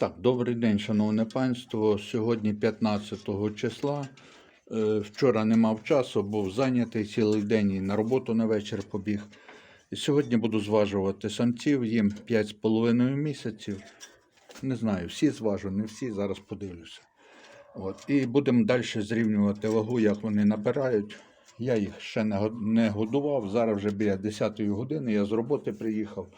Так, добрий день, шановне панство. Сьогодні 15 числа. Е, Вчора не мав часу, був зайнятий цілий день і на роботу на вечір побіг. Сьогодні буду зважувати самців, їм 5,5 місяців. Не знаю, всі зважу, не всі, зараз подивлюся. От. І будемо далі зрівнювати вагу, як вони набирають. Я їх ще не годував. Зараз вже біля 10 години я з роботи приїхав.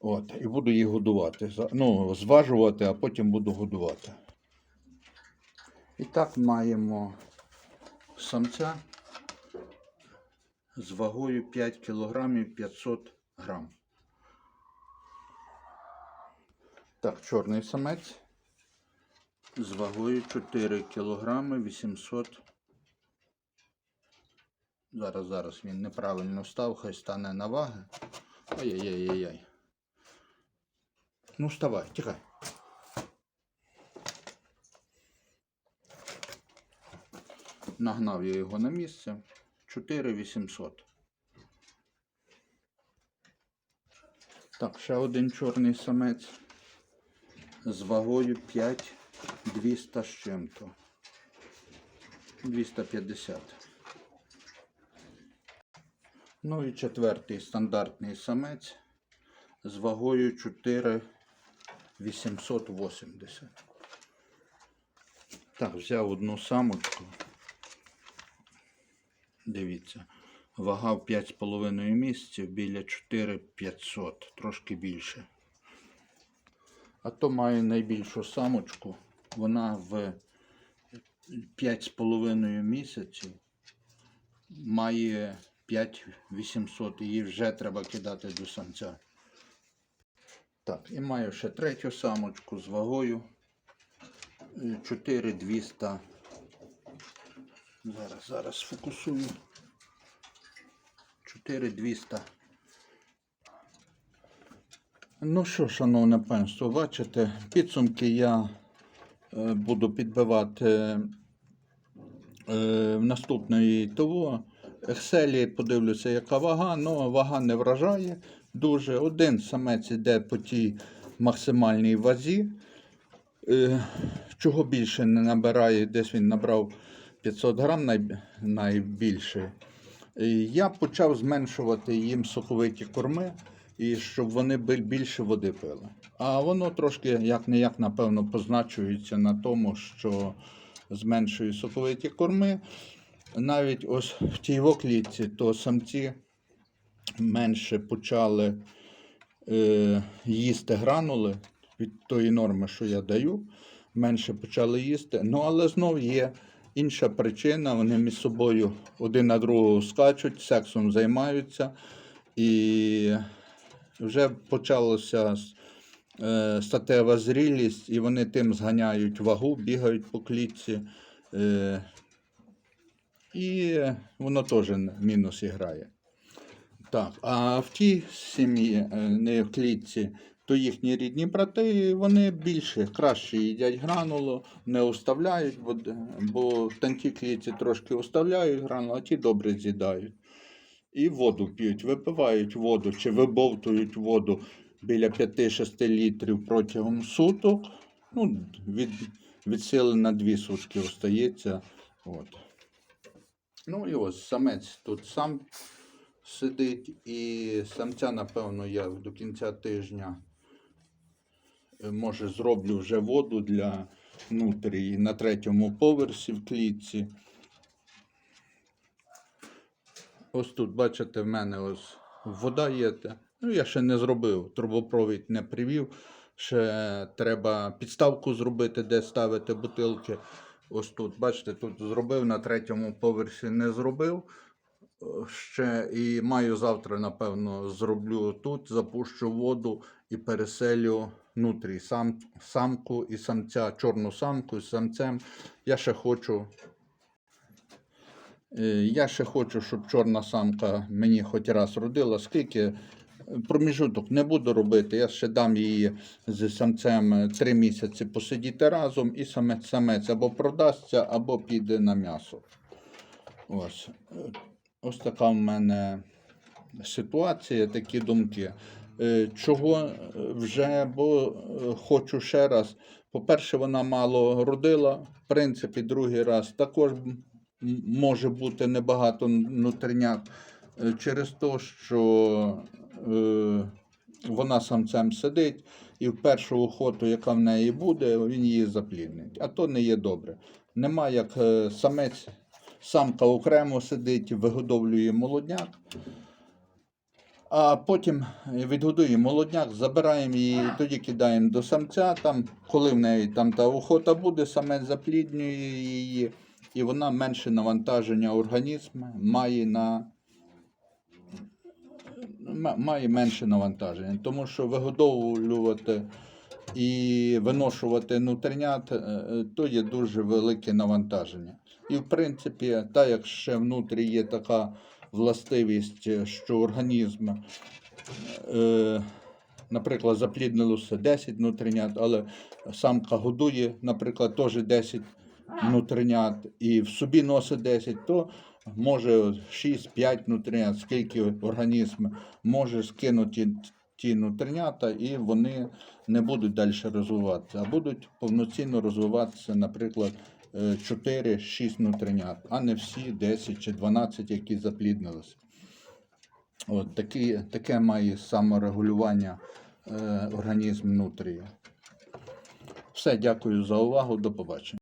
От, і буду їх годувати. Ну, зважувати, а потім буду годувати. І так маємо самця з вагою 5 кг 500 грам. Так, чорний самець з вагою 4 кг 800. Зараз, зараз він неправильно став, хай стане на ваги. Ай-яй-яй-яй. Ну, вставай, тікай. Нагнав я його на місце. 4800. Так, ще один чорний самець з вагою 5200 з чим-то. 250. Ну і четвертий стандартний самець з вагою 4,880. Так, взяв одну самочку. Дивіться, вага в 5,5 місяців біля 4,500, трошки більше. А то має найбільшу самочку. Вона в 5,5 місяців має 5800. Її вже треба кидати до самця. Так, і маю ще третю самочку з вагою е, 4200. Зараз, зараз сфокусую. 4200. Ну що, шановне панство, бачите, підсумки я е, буду підбивати е, в наступної того. Excel подивлюся, яка вага, ну вага не вражає дуже. Один самець іде по тій максимальній вазі. Е, чого більше не набирає, десь він набрав 500 грам най, найбільше. Я почав зменшувати їм соковиті корми, і щоб вони більше води пили. А воно трошки як не як, напевно, позначується на тому, що зменшую соковиті корми. Навіть ось в тій клітці, то самці менше почали е, їсти гранули від тої норми, що я даю, менше почали їсти. Ну, але знов є інша причина. Вони між собою один на другого скачуть, сексом займаються. І вже почалося е, статева зрілість, і вони тим зганяють вагу, бігають по клітці. Е, і воно теж мінус грає. Так, а в тій сім'ї, е, не в клітці, то їхні рідні брати, вони більше, краще їдять гранулу, не оставляють, бо, бо в тонкій клітці трошки оставляють гранулу, а ті добре з'їдають. І воду п'ють, випивають воду чи вибовтують воду біля 5-6 літрів протягом суток. Ну, від, від сили на 2 сутки остається. От. Ну і ось самець тут сам сидить, і самця, напевно, я до кінця тижня е, може зроблю вже воду для нутрії на третьому поверсі в клітці. Ось тут, бачите, в мене ось вода є. Ну, я ще не зробив, трубопровід не привів. Ще треба підставку зробити, де ставити бутилки. Ось тут, бачите, тут зробив, на третьому поверсі не зробив. Е, Ще і маю завтра, напевно, зроблю тут, запущу воду і переселю внутрі сам, самку і самця, чорну самку з самцем. Я ще хочу. е, Я ще хочу, щоб чорна самка мені хоч раз родила, скільки е, проміжуток не буду робити. Я ще дам її з самцем 3 місяці посидіти разом, і самець самець або продасться, або піде на м'ясо. Ось. Ось така в мене ситуація, такі думки. Е, Чого вже, бо е, хочу ще раз. По-перше, вона мало родила, в принципі, другий раз також може бути небагато нутринят е, через те, що вона самцем сидить, і в першу охоту, яка в неї буде, він її запліднить. А то не є добре. Нема як самець, самка окремо сидить, вигодовлює молодняк. А потім відгодуємо молодняк, забираємо її, тоді кидаємо до самця. Там, коли в неї там та охота буде, самець запліднює її, і вона менше навантаження організму має на має менше навантаження, тому що вигодовувати і виношувати нутринят, е, е, то є дуже велике навантаження. І в принципі, так як ще внутрі є така властивість, що організм, е, наприклад, запліднилося 10 нутринят, але самка годує, наприклад, теж 10 нутринят і в собі носить 10, то може 6-5 нутринят, скільки організм може скинути ті нутринята, і вони не будуть далі розвиватися, а будуть повноцінно розвиватися, наприклад, е, 4-6 нутринят, а не всі 10 чи 12, які запліднилися. От такі, таке має саморегулювання е, організм нутрії. Все, дякую за увагу, до побачення.